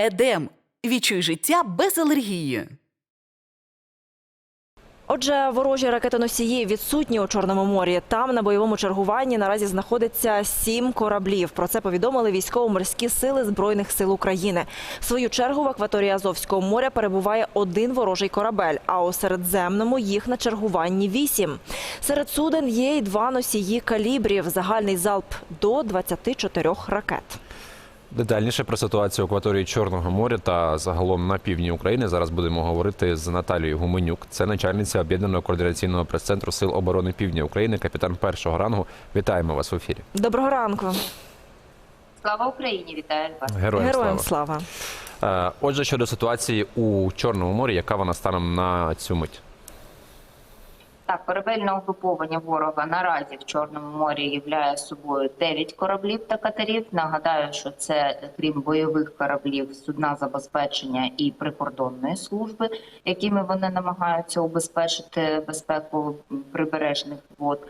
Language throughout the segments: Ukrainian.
Едем. Відчуй життя без алергії. Отже, ворожі ракетоносії відсутні у Чорному морі. Там на бойовому чергуванні наразі знаходиться сім кораблів. Про це повідомили військово-морські сили збройних сил України. В свою чергу в акваторії Азовського моря перебуває один ворожий корабель. А у Середземному їх на чергуванні вісім. Серед суден є й два носії калібрів. Загальний залп до 24 ракет. Детальніше про ситуацію в акваторії Чорного моря та загалом на півдні України зараз будемо говорити з Наталією Гуменюк. Це начальниця об'єднаного координаційного прес-центру Сил оборони Півдня України, капітан першого рангу. Вітаємо вас в ефірі. Доброго ранку. Слава Україні! Вітаю вас! Героям, Героям слава. слава. Е, Отже, щодо ситуації у Чорному морі, яка вона станом на цю мить? Так, корабельне угруповання ворога наразі в Чорному морі являє собою 9 кораблів та катерів. Нагадаю, що це крім бойових кораблів, судна забезпечення і прикордонної служби, якими вони намагаються убезпечити безпеку прибережних вод.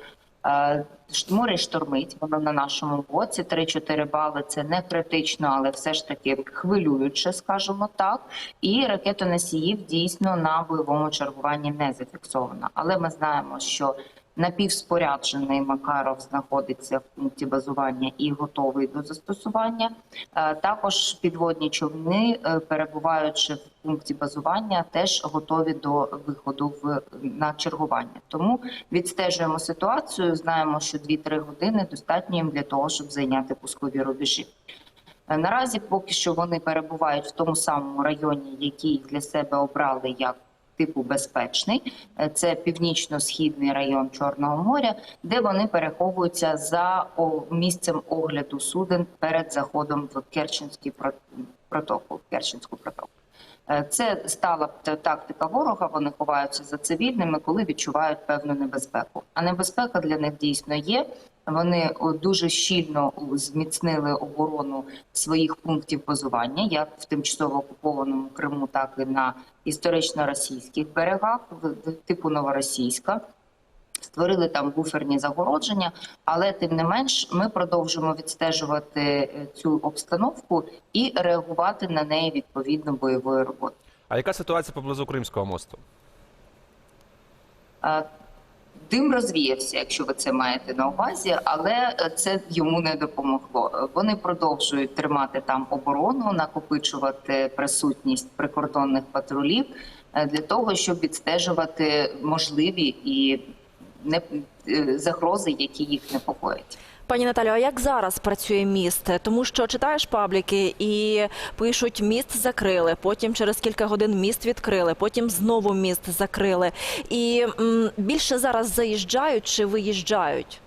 Е, Море штормить, воно на нашому боці. 3-4 бали це не критично, але все ж таки хвилююче, скажімо так. І ракетоносіїв дійсно на бойовому чергуванні не зафіксовано. Але ми знаємо, що напівспоряджений Макаров знаходиться в пункті базування і готовий до застосування. Е, Також підводні човни, е, перебуваючи в пункті базування, теж готові до виходу в на чергування. Тому відстежуємо ситуацію. Знаємо, що 2-3 години достатньо їм для того, щоб зайняти пускові рубежі. Е, Наразі поки що вони перебувають в тому самому районі, який для себе обрали як типу безпечний. Е, Це північно-східний район Чорного моря, де вони переховуються за місцем огляду суден перед заходом в Керченський про- протоку. в Керченську протоку. Е, Це стала тактика ворога. Вони ховаються за цивільними, коли відчувають певну небезпеку. А небезпека для них дійсно є. Вони дуже щільно зміцнили оборону своїх пунктів базування, як в тимчасово окупованому Криму, так і на історично-російських берегах, в- в- типу Новоросійська. Створили там буферні загородження, але тим не менш ми продовжуємо відстежувати е, цю обстановку і реагувати на неї відповідно бойовою роботою. А яка ситуація поблизу Кримського мосту? Дим розвіявся, якщо ви це маєте на увазі, але е, це йому не допомогло. Вони продовжують тримати там оборону, накопичувати присутність прикордонних патрулів е, для того, щоб відстежувати можливі і не е, загрози, які їх непокоять. Пані Наталю, а як зараз працює міст? Тому що читаєш пабліки і пишуть, міст закрили. Потім через кілька годин міст відкрили, потім знову міст закрили. І більше зараз заїжджають чи виїжджають?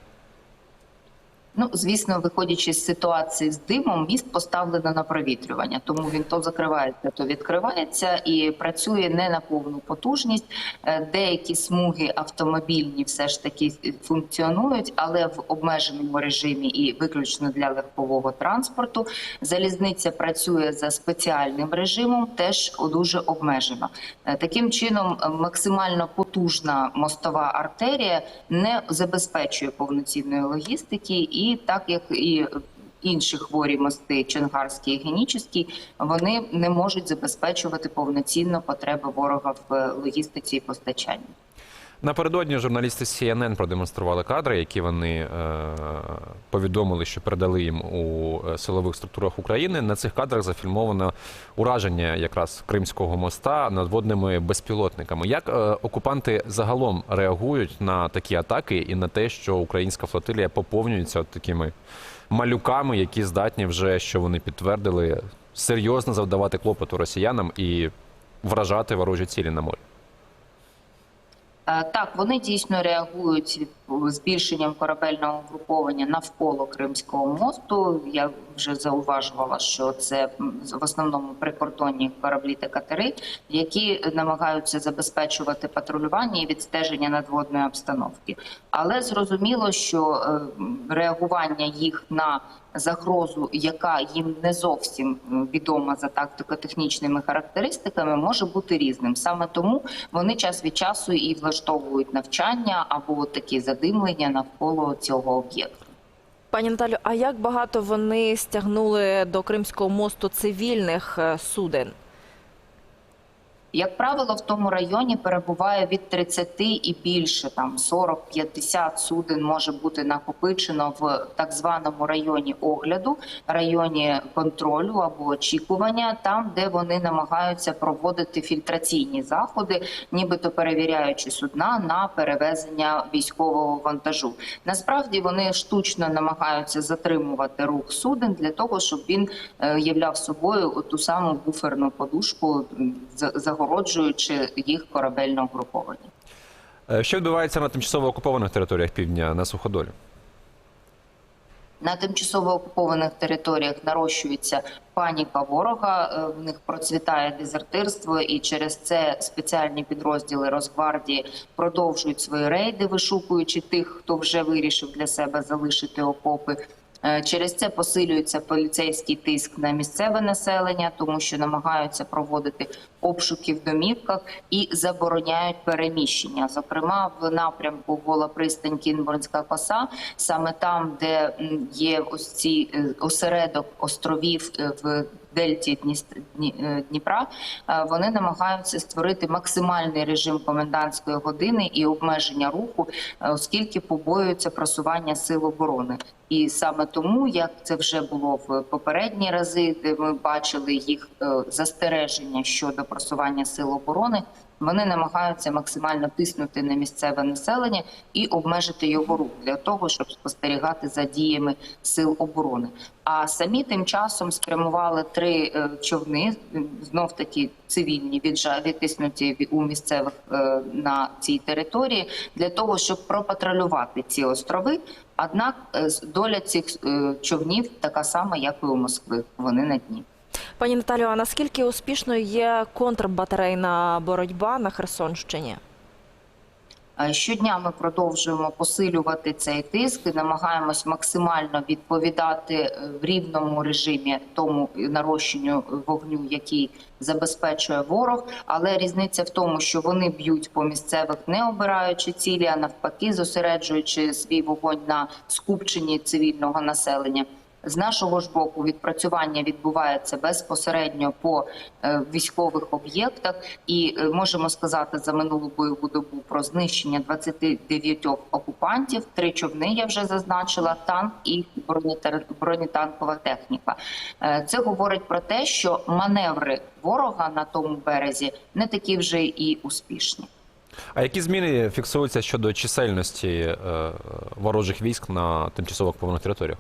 Ну, звісно, виходячи з ситуації з димом, міст поставлено на провітрювання, тому він то закривається, то відкривається і працює не на повну потужність. Е, Деякі смуги автомобільні все ж таки функціонують, але в обмеженому режимі і виключно для легкового транспорту. Залізниця працює за спеціальним режимом, теж дуже обмежено. Е, Таким чином, е, максимально потужна мостова артерія не забезпечує повноцінної логістики, і так як і інші хворі мости, Чонгарський і Генічеський, вони не можуть забезпечувати повноцінно потреби ворога в логістиці і постачанні. Напередодні журналісти CNN продемонстрували кадри, які вони е, повідомили, що передали їм у е, силових структурах України. На цих кадрах зафільмовано ураження якраз Кримського моста надводними безпілотниками. Як е, окупанти загалом реагують на такі атаки і на те, що українська флотилія поповнюється такими малюками, які здатні вже, що вони підтвердили, серйозно завдавати клопоту росіянам і вражати ворожі цілі на морі? Е, Так, вони дійсно реагують збільшенням корабельного угруповання навколо Кримського мосту. Я вже зауважувала, що це в основному прикордонні кораблі та катери, які намагаються забезпечувати патрулювання і відстеження надводної обстановки. Але зрозуміло, що е, реагування їх на загрозу, яка їм не зовсім відома за тактико-технічними характеристиками, може бути різним. Саме тому вони час від часу і влаштовують навчання або такі задимлення навколо цього об'єкту. Пані Наталю, а як багато вони стягнули до Кримського мосту цивільних е, суден? Як правило, в тому районі перебуває від 30 і більше, там 40-50 суден може бути накопичено в так званому районі огляду, районі контролю або очікування, там, де вони намагаються проводити фільтраційні заходи, нібито перевіряючи судна на перевезення військового вантажу. Насправді вони штучно намагаються затримувати рух суден для того, щоб він е, являв собою ту саму буферну подушку, за- загороджуючи їх корабельне угруповання. Е, Що відбувається на тимчасово окупованих територіях півдня на суходолі? На тимчасово окупованих територіях нарощується паніка ворога. е, В них процвітає дезертирство, і через це спеціальні підрозділи Росгвардії продовжують свої рейди, вишукуючи тих, хто вже вирішив для себе залишити окопи. Е, Через це посилюється поліцейський тиск на місцеве населення, тому що намагаються проводити обшуки в домівках і забороняють переміщення. Зокрема, в напрямку Гола пристань Кінбурнська коса, саме там, де є ось ці е, осередок островів е, в дельті е, Дніпра, вони намагаються створити максимальний режим комендантської години і обмеження руху, оскільки побоюються просування сил оборони. І саме тому, як це вже було в попередні рази, де ми бачили їх застереження щодо просування сил оборони, вони намагаються максимально тиснути на місцеве населення і обмежити його рух для того, щоб спостерігати за діями сил оборони. А самі тим часом спрямували три е, човни, знов таки цивільні, відтиснуті від- у місцевих е, на цій території, для того, щоб пропатрулювати ці острови. Однак е, доля цих човнів така сама, як і у Москви. Вони на дні. Пані Наталю, а наскільки успішною є контрбатарейна боротьба на Херсонщині? Щодня ми продовжуємо посилювати цей тиск і намагаємось максимально відповідати е, в рівному режимі тому нарощенню вогню, який забезпечує ворог. Але різниця в тому, що вони б'ють по місцевих, не обираючи цілі, а навпаки, зосереджуючи свій вогонь на скупченні цивільного населення. З нашого ж боку відпрацювання відбувається безпосередньо по е, військових об'єктах, і е, можемо сказати за минулу бойову добу про знищення 29 окупантів. Три човни я вже зазначила, танк і бронетанкова техніка. Е, Це говорить про те, що маневри ворога на тому березі не такі вже і успішні. А які зміни фіксуються щодо чисельності ворожих військ на тимчасово окупованих територіях?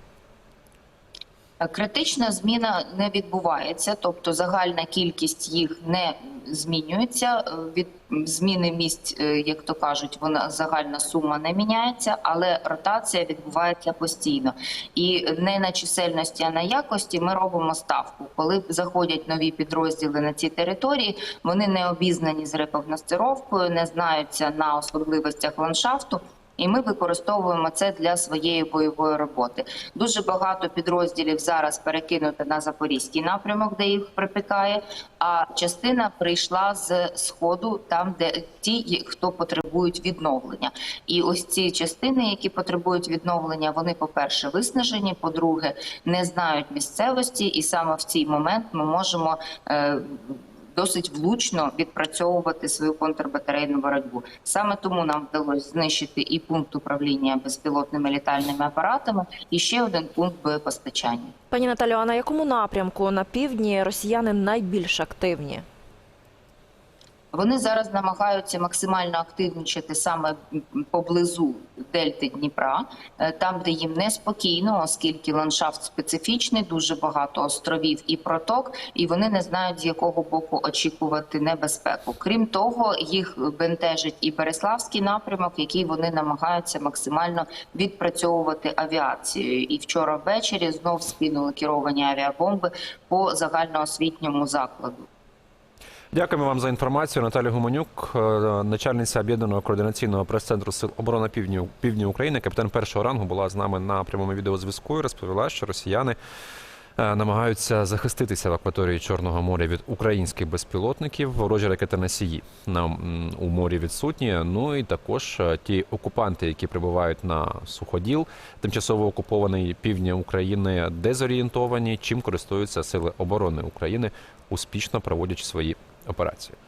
Критична зміна не відбувається, тобто загальна кількість їх не змінюється. Е, Від зміни місць, е, як то кажуть, вона загальна сума не міняється, але ротація відбувається постійно. І не на чисельності, а на якості ми робимо ставку. Коли заходять нові підрозділи на ці території, вони не обізнані з рекогностировкою, не знаються на особливостях ландшафту. І ми використовуємо це для своєї бойової роботи. Дуже багато підрозділів зараз перекинуто на запорізький напрямок, де їх припікає. А частина прийшла з сходу, там де ті, хто потребують відновлення. І ось ці частини, які потребують відновлення, вони, по-перше, виснажені. По-друге, не знають місцевості, і саме в цей момент ми можемо. Е, Досить влучно відпрацьовувати свою контрбатарейну боротьбу. Саме тому нам вдалося знищити і пункт управління безпілотними літальними апаратами, і ще один пункт боєпостачання. Пані Наталю, а на якому напрямку на півдні росіяни найбільш активні? Вони зараз намагаються максимально активнічати саме поблизу дельти Дніпра, е, там, де їм неспокійно, оскільки ландшафт специфічний, дуже багато островів і проток, і вони не знають з якого боку очікувати небезпеку. Крім того, їх бентежить і Береславський напрямок, який вони намагаються максимально відпрацьовувати авіацією. І вчора ввечері знов скинули керовані авіабомби по загальноосвітньому закладу. Дякуємо вам за інформацію. Наталя Гуменюк, е, начальниця об'єднаного координаційного прес-центру сил оборони півдні, півдні України, капітан першого рангу, була з нами на прямому відеозв'язку і розповіла, що росіяни е, намагаються захиститися в акваторії Чорного моря від українських безпілотників. Ворожі ракетоносії на у морі відсутні. Ну і також е, ті окупанти, які прибувають на суходіл, тимчасово окупований півдня України, дезорієнтовані, чим користуються сили оборони України, успішно проводячи свої операції.